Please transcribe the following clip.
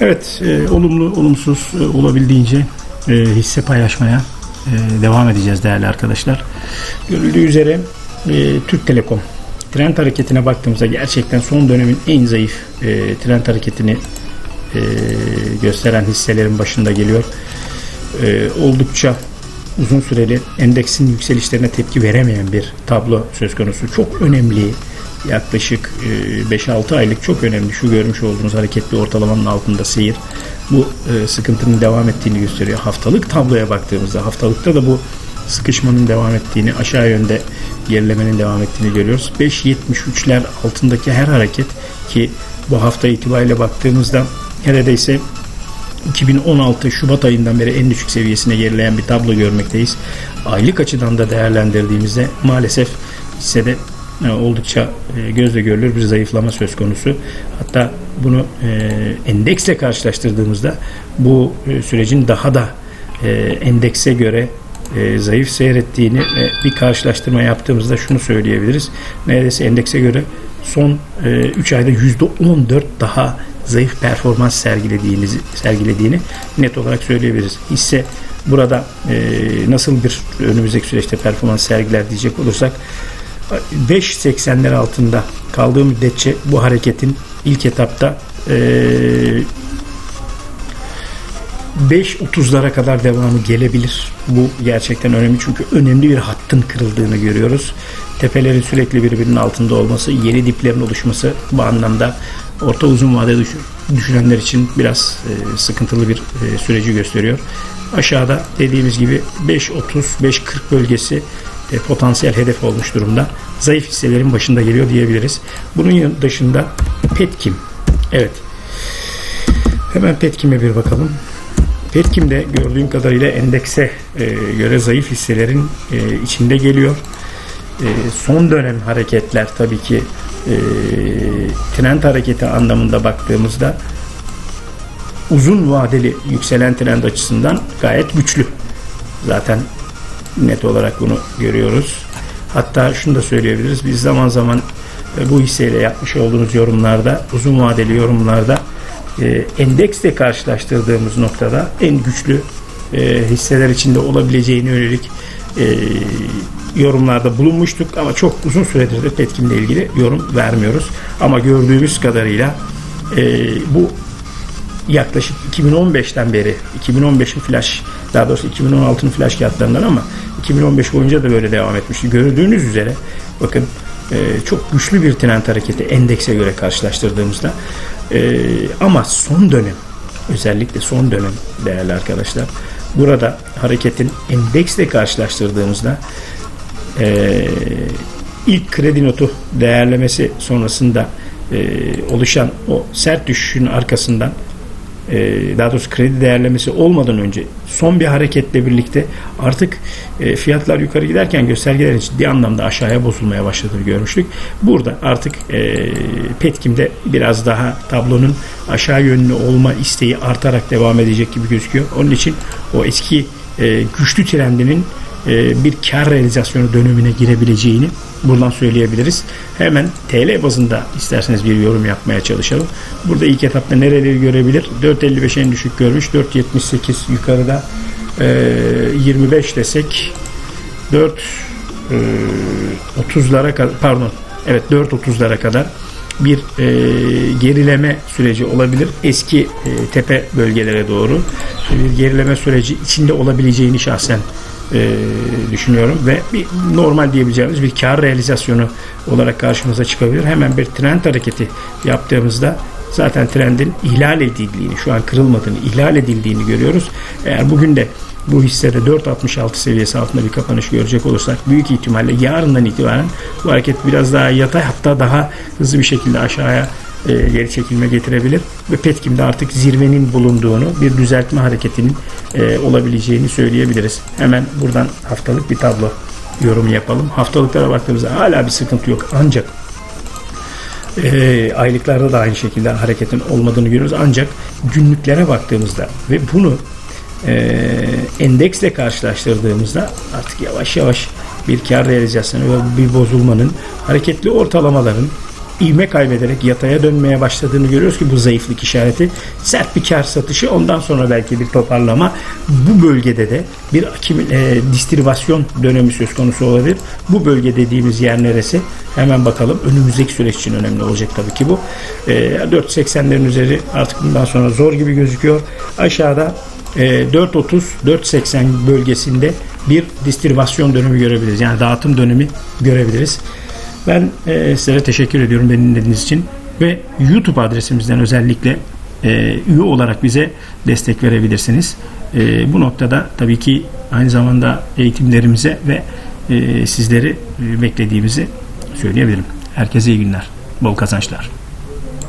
Evet, e, olumlu, olumsuz e, olabildiğince e, hisse paylaşmaya e, devam edeceğiz değerli arkadaşlar. Görüldüğü üzere e, Türk Telekom trend hareketine baktığımızda gerçekten son dönemin en zayıf e, trend hareketini e, gösteren hisselerin başında geliyor. E, oldukça uzun süreli endeksin yükselişlerine tepki veremeyen bir tablo söz konusu. Çok önemli yaklaşık e, 5-6 aylık çok önemli şu görmüş olduğunuz hareketli ortalamanın altında seyir bu e, sıkıntının devam ettiğini gösteriyor. Haftalık tabloya baktığımızda haftalıkta da bu sıkışmanın devam ettiğini aşağı yönde gerilemenin devam ettiğini görüyoruz. 5.73'ler altındaki her hareket ki bu hafta itibariyle baktığımızda neredeyse 2016 Şubat ayından beri en düşük seviyesine gerileyen bir tablo görmekteyiz. Aylık açıdan da değerlendirdiğimizde maalesef hissede e, oldukça e, gözle görülür bir zayıflama söz konusu. Hatta bunu e, endeksle karşılaştırdığımızda bu e, sürecin daha da e, endekse göre e, zayıf seyrettiğini bir karşılaştırma yaptığımızda şunu söyleyebiliriz. Neredeyse endekse göre son 3 ayda %14 daha zayıf performans sergilediğini, sergilediğini net olarak söyleyebiliriz. Hisse burada e, nasıl bir önümüzdeki süreçte performans sergiler diyecek olursak 5.80'ler altında kaldığı müddetçe bu hareketin ilk etapta e, 5.30'lara kadar devamı gelebilir. Bu gerçekten önemli çünkü önemli bir hattın kırıldığını görüyoruz. Tepelerin sürekli birbirinin altında olması, yeni diplerin oluşması bu anlamda orta uzun vadede düşünenler için biraz e, sıkıntılı bir e, süreci gösteriyor. Aşağıda dediğimiz gibi 5.30-5.40 bölgesi e, potansiyel hedef olmuş durumda. Zayıf hisselerin başında geliyor diyebiliriz. Bunun dışında Petkim. Evet. Hemen Petkim'e bir bakalım. Petkim'de gördüğüm kadarıyla endekse e, göre zayıf hisselerin e, içinde geliyor. E, son dönem hareketler tabii ki trend hareketi anlamında baktığımızda uzun vadeli yükselen trend açısından gayet güçlü. Zaten net olarak bunu görüyoruz. Hatta şunu da söyleyebiliriz. Biz zaman zaman e, bu hisseyle yapmış olduğunuz yorumlarda, uzun vadeli yorumlarda e, endeksle karşılaştırdığımız noktada en güçlü e, hisseler içinde olabileceğine yönelik yorumlarda bulunmuştuk ama çok uzun süredir de Petkim'le ilgili yorum vermiyoruz. Ama gördüğümüz kadarıyla bu yaklaşık 2015'ten beri 2015'in flash daha doğrusu 2016'ın flash kağıtlarından ama 2015 boyunca da böyle devam etmişti. Gördüğünüz üzere bakın e, çok güçlü bir trend hareketi endekse göre karşılaştırdığımızda e, ama son dönem özellikle son dönem değerli arkadaşlar burada hareketin endeksle karşılaştırdığımızda e, ilk kredi notu değerlemesi sonrasında e, oluşan o sert düşüşün arkasından daha doğrusu kredi değerlemesi olmadan önce son bir hareketle birlikte artık e, fiyatlar yukarı giderken göstergelerin ciddi anlamda aşağıya bozulmaya başladığını görmüştük. Burada artık e, Petkim'de biraz daha tablonun aşağı yönlü olma isteği artarak devam edecek gibi gözüküyor. Onun için o eski güçlü trendinin bir kar realizasyonu dönemine girebileceğini buradan söyleyebiliriz. Hemen TL bazında isterseniz bir yorum yapmaya çalışalım. Burada ilk etapta nereleri görebilir? 4.55 en düşük görmüş. 4.78 yukarıda 25 desek 4 30'lara kadar pardon evet 4.30'lara kadar bir e, gerileme süreci olabilir. Eski e, tepe bölgelere doğru bir gerileme süreci içinde olabileceğini şahsen e, düşünüyorum ve bir normal diyebileceğimiz bir kar realizasyonu olarak karşımıza çıkabilir. Hemen bir trend hareketi yaptığımızda zaten trendin ihlal edildiğini, şu an kırılmadığını, ihlal edildiğini görüyoruz. Eğer bugün de bu hissede 4.66 seviyesi altında bir kapanış görecek olursak büyük ihtimalle yarından itibaren bu hareket biraz daha yatay hatta daha hızlı bir şekilde aşağıya e, geri çekilme getirebilir ve Petkim'de artık zirvenin bulunduğunu bir düzeltme hareketinin e, olabileceğini söyleyebiliriz. Hemen buradan haftalık bir tablo yorumu yapalım. Haftalıklara baktığımızda hala bir sıkıntı yok ancak e, aylıklarda da aynı şekilde hareketin olmadığını görüyoruz. Ancak günlüklere baktığımızda ve bunu e, endeksle karşılaştırdığımızda artık yavaş yavaş bir kar realizasyonu ve bir bozulmanın hareketli ortalamaların ivme kaybederek yataya dönmeye başladığını görüyoruz ki bu zayıflık işareti. Sert bir kar satışı ondan sonra belki bir toparlama. Bu bölgede de bir akim, e, distribasyon dönemi söz konusu olabilir. Bu bölge dediğimiz yer neresi? Hemen bakalım. Önümüzdeki süreç için önemli olacak tabii ki bu. E, 4.80'lerin üzeri artık bundan sonra zor gibi gözüküyor. Aşağıda e, 4.30-4.80 bölgesinde bir distribasyon dönemi görebiliriz. Yani dağıtım dönemi görebiliriz. Ben e, sizlere teşekkür ediyorum beni dinlediğiniz için ve YouTube adresimizden özellikle e, üye olarak bize destek verebilirsiniz. E, bu noktada tabii ki aynı zamanda eğitimlerimize ve e, sizleri e, beklediğimizi söyleyebilirim. Herkese iyi günler, bol kazançlar.